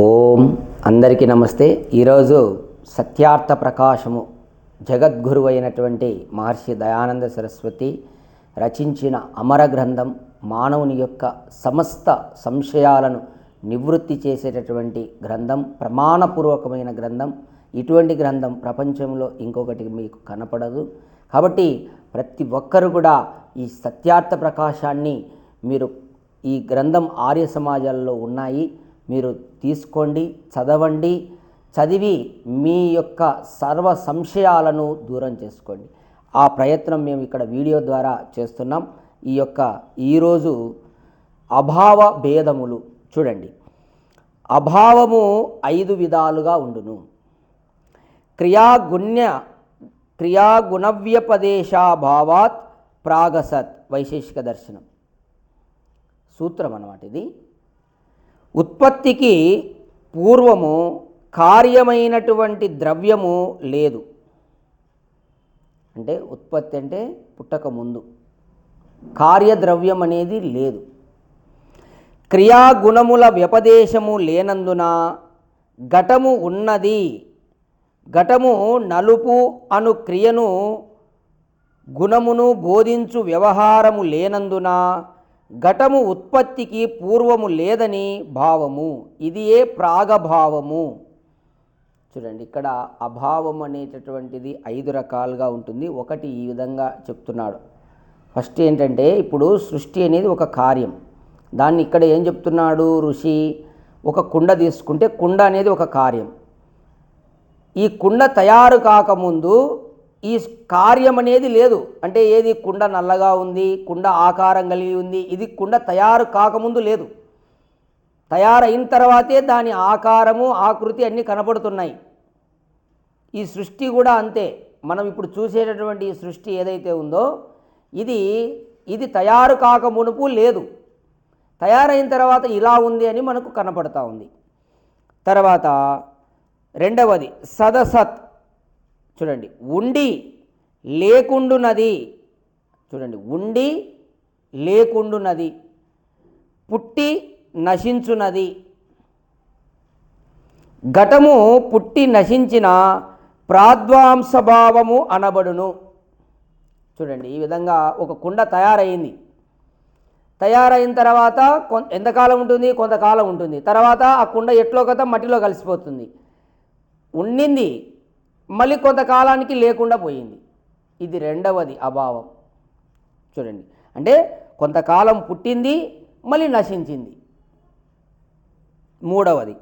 ఓం అందరికీ నమస్తే. ఈరోజు సత్యార్థ ప్రకాశము జగద్గురువు అయినటువంటి మహర్షి దయానంద సరస్వతి రచించిన అమర గ్రంథం మానవుని యొక్క సమస్త సంశయాలను నివృత్తి చేసేటటువంటి గ్రంథం ప్రమాణపూర్వకమైన గ్రంథం. ఇటువంటి గ్రంథం ప్రపంచంలో ఇంకొకటి మీకు కనపడదు. కాబట్టి ప్రతి ఒక్కరు కూడా ఈ సత్యార్థ ప్రకాశాన్ని మీరు ఈ గ్రంథం ఆర్య సమాజాల్లో ఉన్నాయి. మీరు తీసుకోండి చదవండి చదివి మీ యొక్క సర్వ సంశయాలను దూరం చేసుకోండి. ఆ ప్రయత్నం మేము ఇక్కడ వీడియో ద్వారా చేస్తున్నాం. ఈ యొక్క ఈరోజు అభావ భేదములు చూడండి. అభావము ఐదు విధాలుగా ఉండును. క్రియాగుణ్య క్రియాగుణవ్యపదేశాభావాత్ ప్రాగసత్ వైశేషిక దర్శనం. సూత్రం అన్నమాట ఇది. ఉత్పత్తికి పూర్వము కార్యమైనటువంటి ద్రవ్యము లేదు. అంటే ఉత్పత్తి అంటే పుట్టక ముందు. కార్యద్రవ్యం అనేది లేదు. క్రియాగుణముల వ్యపదేశము లేనందున ఘటము ఉన్నది. ఘటము నలుపు అను క్రియను గుణమును బోధించు వ్యవహారము లేనందున ఘటము ఉత్పత్తికి పూర్వము లేదని భావము. ఇది ఏ ప్రాగభావము. చూడండి ఇక్కడ అభావం అనేటటువంటిది ఐదు రకాలుగా ఉంటుంది. ఒకటి ఈ విధంగా చెప్తున్నాడు. ఫస్ట్ ఏంటంటే ఇప్పుడు సృష్టి అనేది ఒక కార్యం. దాన్ని ఇక్కడ ఏం చెప్తున్నాడు ఋషి? ఒక కుండ తీసుకుంటే కుండ అనేది ఒక కార్యం. ఈ కుండ తయారు కాకముందు ఈ కార్యం అనేది లేదు. అంటే ఏది కుండ నల్లగా ఉంది కుండ ఆకారం కలిగి ఉంది ఇది కుండ తయారు కాకముందు లేదు. తయారైన తర్వాతే దాని ఆకారము ఆకృతి అన్నీ కనపడుతున్నాయి. ఈ సృష్టి కూడా అంతే. మనం ఇప్పుడు చూసేటటువంటి ఈ సృష్టి ఏదైతే ఉందో ఇది ఇది తయారు కాక మునుపు లేదు. తయారైన తర్వాత ఇలా ఉంది అని మనకు కనపడతా ఉంది. తర్వాత రెండవది సదసత్. చూడండి ఉండి లేకుండునది. చూడండి ఉండి లేకుండునది. పుట్టి నశించునది. ఘటము పుట్టి నశించిన ప్రాద్వాంసభావము అనబడును. చూడండి ఈ విధంగా ఒక కుండ తయారైంది. తయారైన తర్వాత కొం ఎంతకాలం ఉంటుంది? కొంతకాలం ఉంటుంది. తర్వాత ఆ కుండ ఎట్లో కదా మట్టిలో కలిసిపోతుంది. ఉండింది మళ్ళీ కొంతకాలానికి లేకుండా పోయింది. ఇది రెండవది అభావం. చూడండి. అంటే కొంతకాలం పుట్టింది మళ్ళీ నశించింది. మూడవది.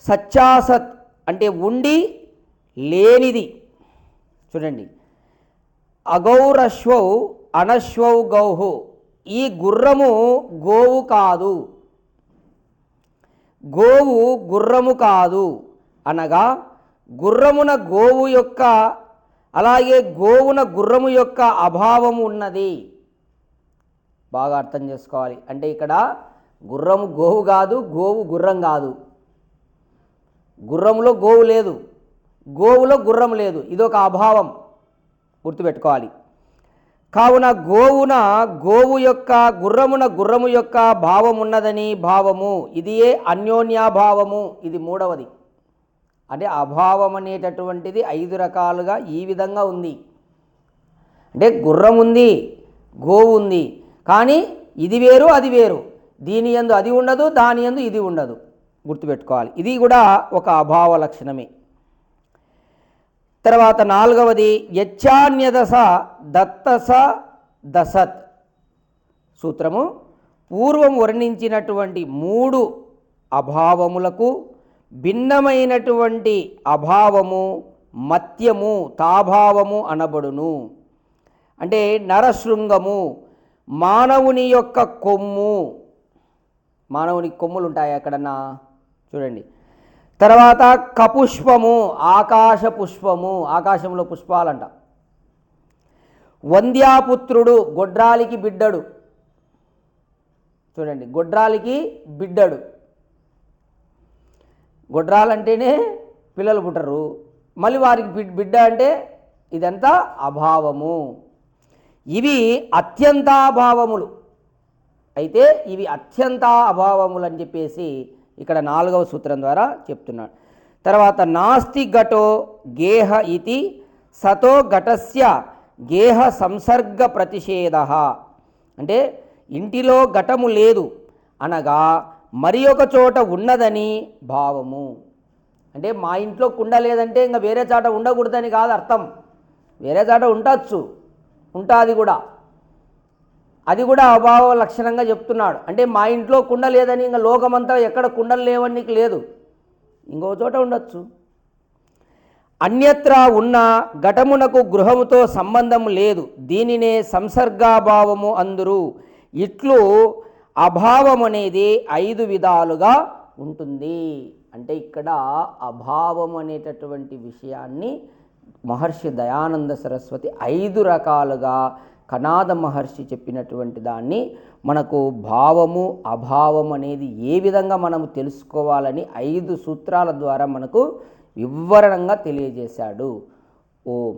సత్యాసత్ అంటే ఉండి లేనిది. చూడండి. అగౌరశ్వౌ అనశ్వౌ గౌహు. ఈ గుర్రము గోవు కాదు. గోవు గుర్రము కాదు అనగా గుర్రమున గోవు యొక్క అలాగే గోవున గుర్రము యొక్క అభావము ఉన్నది. బాగా అర్థం చేసుకోవాలి. అంటే ఇక్కడ గుర్రము గోవు కాదు గోవు గుర్రం కాదు. గుర్రంలో గోవు లేదు. గోవులో గుర్రం లేదు. ఇదొక అభావం. గుర్తుపెట్టుకోవాలి. కావున గోవున గోవు యొక్క గుర్రమున గుర్రము యొక్క భావం ఉన్నదని భావము. ఇది ఏ అన్యోన్యాభావము. ఇది మూడవది. అంటే అభావం అనేటటువంటిది ఐదు రకాలుగా ఈ విధంగా ఉంది. అంటే గుర్రం ఉంది గోవు ఉంది కానీ ఇది వేరు అది వేరు. దీని ఎందు అది ఉండదు దాని ఎందు ఇది ఉండదు. గుర్తుపెట్టుకోవాలి. ఇది కూడా ఒక అభావ లక్షణమే. తర్వాత నాలుగవది యచ్చాన్యదశ దత్తస దశత్ సూత్రము. పూర్వం వర్ణించినటువంటి మూడు అభావములకు భిన్నమైనటువంటి అభావము మత్యము తాభావము అనబడును. అంటే నరశృంగము మానవుని యొక్క కొమ్ము. మానవుని కొమ్ములు ఉంటాయి ఎక్కడన్నా? చూడండి. తర్వాత కపుష్పము ఆకాశ పుష్పము ఆకాశంలో పుష్పాలంట. వంద్యాపుత్రుడు గొడ్రాలికి బిడ్డడు. చూడండి గొడ్రాలికి బిడ్డడు. గొడ్రాలంటేనే పిల్లలు పుట్టరు. మళ్ళీ వారికి బిడ్- బిడ్డ అంటే ఇదంతా అభావము. ఇవి అత్యంత అభావములు అయితే ఇవి అత్యంత అభావములు అని చెప్పేసి ఇక్కడ నాలుగవ సూత్రం ద్వారా చెప్తున్నాడు. తర్వాత నాస్తి ఘటో గేహ ఇది సతో ఘటస్య గేహ సంసర్గ ప్రతిషేధ. అంటే ఇంటిలో ఘటము లేదు అనగా మరి ఒక చోట ఉన్నదని భావము. అంటే మా ఇంట్లో కుండ లేదంటే ఇంకా వేరే చాట ఉండకూడదని కాదు అర్థం. వేరే చాట ఉండొచ్చు ఉంటుంది కూడా. అది కూడా అభావ లక్షణంగా చెప్తున్నాడు. అంటే మా ఇంట్లో కుండ లేదని ఇంకా లోకమంతా ఎక్కడ కుండలు లేవని నీకు లేదు. ఇంకో చోట ఉండొచ్చు. అన్యత్రా ఉన్న ఘటమునకు గృహముతో సంబంధం లేదు. దీనినే సంసర్గాభావము అందురు. ఇట్లు అభావం అనేది ఐదు విధాలుగా ఉంటుంది. అంటే ఇక్కడ అభావం అనేటటువంటి విషయాన్ని మహర్షి దయానంద సరస్వతి ఐదు రకాలుగా కనాద మహర్షి చెప్పినటువంటి దాన్ని మనకు భావము అభావం అనేది ఏ విధంగా మనం తెలుసుకోవాలని ఐదు సూత్రాల ద్వారా మనకు వివరణంగా తెలియజేశాడు. ఓం.